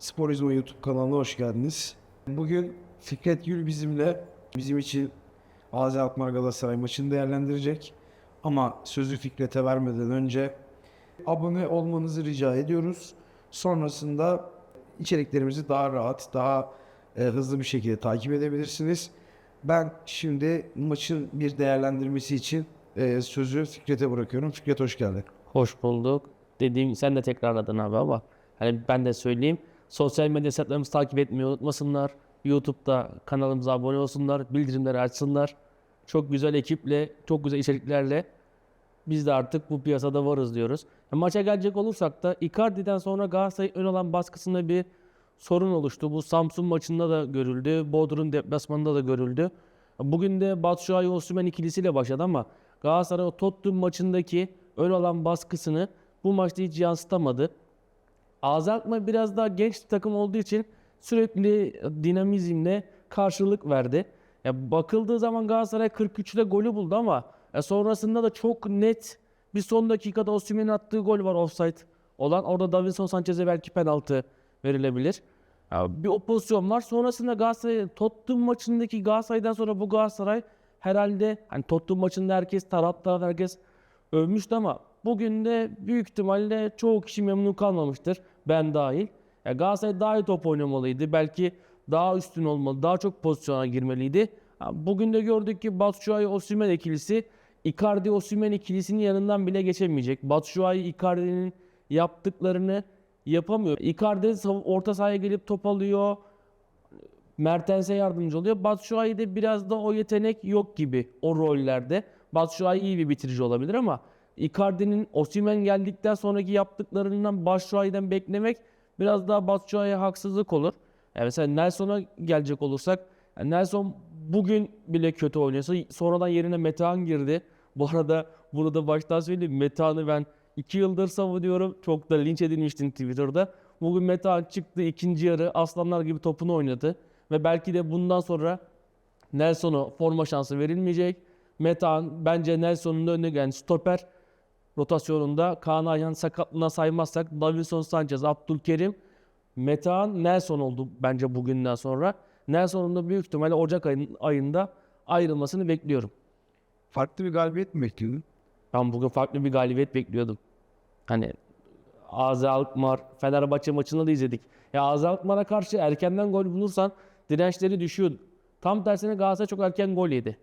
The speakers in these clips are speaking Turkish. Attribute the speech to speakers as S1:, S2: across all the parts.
S1: Sporizma YouTube kanalına hoş geldiniz. Bugün Fikret Gül bizimle bizim için Gazi Alkmaar Galatasaray maçını değerlendirecek. Ama sözü Fikret'e vermeden önce abone olmanızı rica ediyoruz. Sonrasında içeriklerimizi daha rahat, daha e, hızlı bir şekilde takip edebilirsiniz. Ben şimdi maçın bir değerlendirmesi için e, sözü Fikret'e bırakıyorum. Fikret hoş geldin.
S2: Hoş bulduk. Dediğim sen de tekrarladın abi ama hani ben de söyleyeyim. Sosyal medya hesaplarımızı takip etmeyi unutmasınlar. YouTube'da kanalımıza abone olsunlar. Bildirimleri açsınlar. Çok güzel ekiple, çok güzel içeriklerle biz de artık bu piyasada varız diyoruz. Maça gelecek olursak da Icardi'den sonra Galatasaray ön alan baskısında bir sorun oluştu. Bu Samsun maçında da görüldü. Bodrum deplasmanında da görüldü. Bugün de Batshuayi Osimhen ikilisiyle başladı ama Galatasaray o Tottenham maçındaki ön alan baskısını bu maçta hiç yansıtamadı. Azaltma biraz daha genç bir takım olduğu için sürekli dinamizmle karşılık verdi. Ya bakıldığı zaman Galatasaray 43'te golü buldu ama ya sonrasında da çok net bir son dakikada Osimhen'in attığı gol var offside olan. Orada Davinson Sanchez'e belki penaltı verilebilir. Ya bir o pozisyon var. Sonrasında Galatasaray Tottenham maçındaki Galatasaray'dan sonra bu Galatasaray herhalde hani Tottenham maçında herkes taraftar herkes övmüştü ama bugün de büyük ihtimalle çoğu kişi memnun kalmamıştır. Ben dahil. Ya Galatasaray daha iyi top oynamalıydı. Belki daha üstün olmalı. Daha çok pozisyona girmeliydi. Bugün de gördük ki Batshuayi Osimhen ikilisi Icardi Osimhen ikilisinin yanından bile geçemeyecek. Batshuayi Icardi'nin yaptıklarını yapamıyor. Icardi orta sahaya gelip top alıyor. Mertens'e yardımcı oluyor. Batshuayi'de biraz da o yetenek yok gibi o rollerde. Batshuayi iyi bir bitirici olabilir ama Icardi'nin Osimhen geldikten sonraki yaptıklarından Batshuayi'den beklemek biraz daha Batshuayi'ye haksızlık olur. Yani mesela Nelson'a gelecek olursak yani Nelson bugün bile kötü oynuyorsa sonradan yerine Metehan girdi. Bu arada bunu da baştan söyleyeyim. Metehan'ı ben 2 yıldır savunuyorum. Çok da linç edilmiştim Twitter'da. Bugün Metehan çıktı ikinci yarı aslanlar gibi topunu oynadı. Ve belki de bundan sonra Nelson'a forma şansı verilmeyecek. Metehan bence Nelson'un önüne gelen stoper rotasyonunda Kaan Ayhan sakatlığına saymazsak Davinson Sanchez, Abdülkerim, Metehan, Nelson oldu bence bugünden sonra. Nelson'un da büyük ihtimalle Ocak ayın- ayında ayrılmasını bekliyorum.
S1: Farklı bir galibiyet mi bekliyordun?
S2: Ben bugün farklı bir galibiyet bekliyordum. Hani AZ Alkmaar, Fenerbahçe maçını da izledik. Ya AZ Alkmaar'a karşı erkenden gol bulursan dirençleri düşüyor. Tam tersine Galatasaray çok erken gol yedi.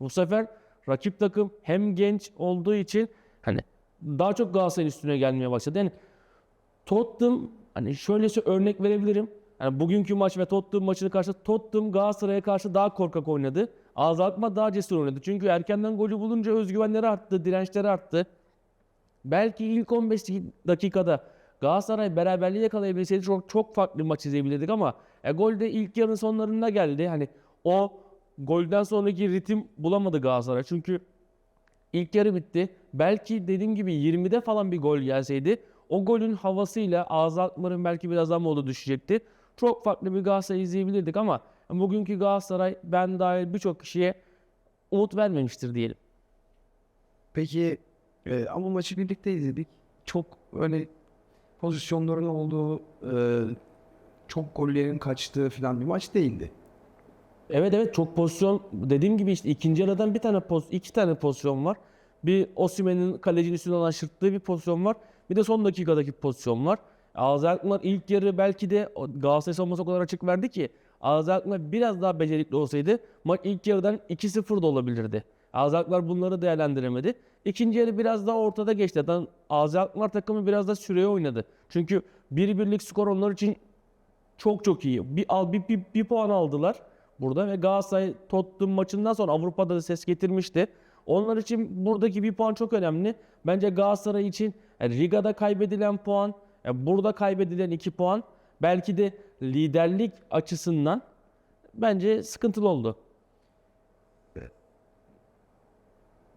S2: Bu sefer rakip takım hem genç olduğu için hani daha çok Galatasaray'ın üstüne gelmeye başladı. Yani Tottenham hani şöylesi örnek verebilirim. Yani bugünkü maç ve Tottenham maçını karşı Tottenham Galatasaray'a karşı daha korkak oynadı. AZ Alkmaar daha cesur oynadı. Çünkü erkenden golü bulunca özgüvenleri arttı, dirençleri arttı. Belki ilk 15 dakikada Galatasaray beraberliği yakalayabilseydi çok çok farklı bir maç izleyebilirdik ama e, gol de ilk yarının sonlarında geldi. Hani o golden sonraki ritim bulamadı Galatasaray. Çünkü ilk yarı bitti. Belki dediğim gibi 20'de falan bir gol gelseydi o golün havasıyla Alkmaar'ın belki biraz daha modu düşecekti. Çok farklı bir Galatasaray izleyebilirdik ama bugünkü Galatasaray ben dahil birçok kişiye umut vermemiştir diyelim.
S1: Peki e, ama maçı birlikte izledik. Çok öyle pozisyonların olduğu, e, çok gollerin kaçtığı falan bir maç değildi.
S2: Evet evet çok pozisyon dediğim gibi işte ikinci yarıdan bir tane poz iki tane pozisyon var. Bir Osimhen'in kalecinin üstünden aşırttığı bir pozisyon var. Bir de son dakikadaki pozisyon var. Alkmaar ilk yarı belki de Galatasaray savunması o kadar açık verdi ki Alkmaar biraz daha becerikli olsaydı maç ilk yarıdan 2-0 da olabilirdi. Alkmaar bunları değerlendiremedi. İkinci yarı biraz daha ortada geçti. Zaten Alkmaar takımı biraz da süreye oynadı. Çünkü bir birlik skor onlar için çok çok iyi. Bir, bir, bir, bir puan aldılar burada ve Galatasaray Tottenham maçından sonra Avrupa'da da ses getirmişti. Onlar için buradaki bir puan çok önemli. Bence Galatasaray için yani Riga'da kaybedilen puan, yani burada kaybedilen iki puan belki de liderlik açısından bence sıkıntılı oldu.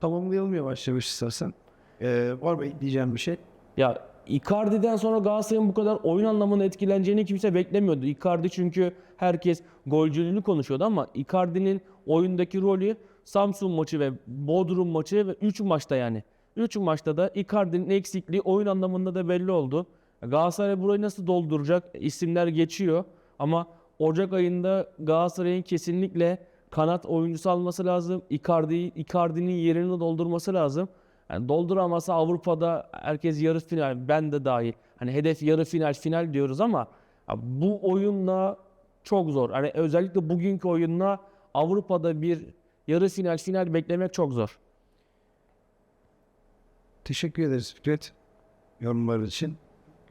S1: Tamamlayalım yavaş yavaş istersen. E, var mı diyeceğim bir şey?
S2: Ya Icardi'den sonra Galatasaray'ın bu kadar oyun anlamında etkileneceğini kimse beklemiyordu. Icardi çünkü herkes golcülüğünü konuşuyordu ama Icardi'nin oyundaki rolü Samsun maçı ve Bodrum maçı ve 3 maçta yani. 3 maçta da Icardi'nin eksikliği oyun anlamında da belli oldu. Galatasaray burayı nasıl dolduracak? İsimler geçiyor ama Ocak ayında Galatasaray'ın kesinlikle kanat oyuncusu alması lazım. Icardi, Icardi'nin yerini doldurması lazım. Yani dolduramasa Avrupa'da herkes yarı final, ben de dahil. Hani hedef yarı final, final diyoruz ama bu oyunla çok zor. Hani özellikle bugünkü oyunla Avrupa'da bir yarı final, final beklemek çok zor.
S1: Teşekkür ederiz Fikret yorumlar için.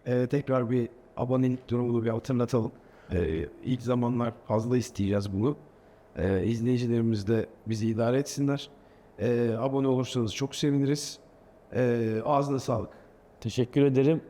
S1: Ee, tekrar bir abonelik durumunu bir hatırlatalım. Ee, ilk zamanlar fazla isteyeceğiz bunu. Ee, izleyicilerimiz de bizi idare etsinler. Ee, abone olursanız çok seviniriz. Ee, ağzına sağlık.
S2: Teşekkür ederim.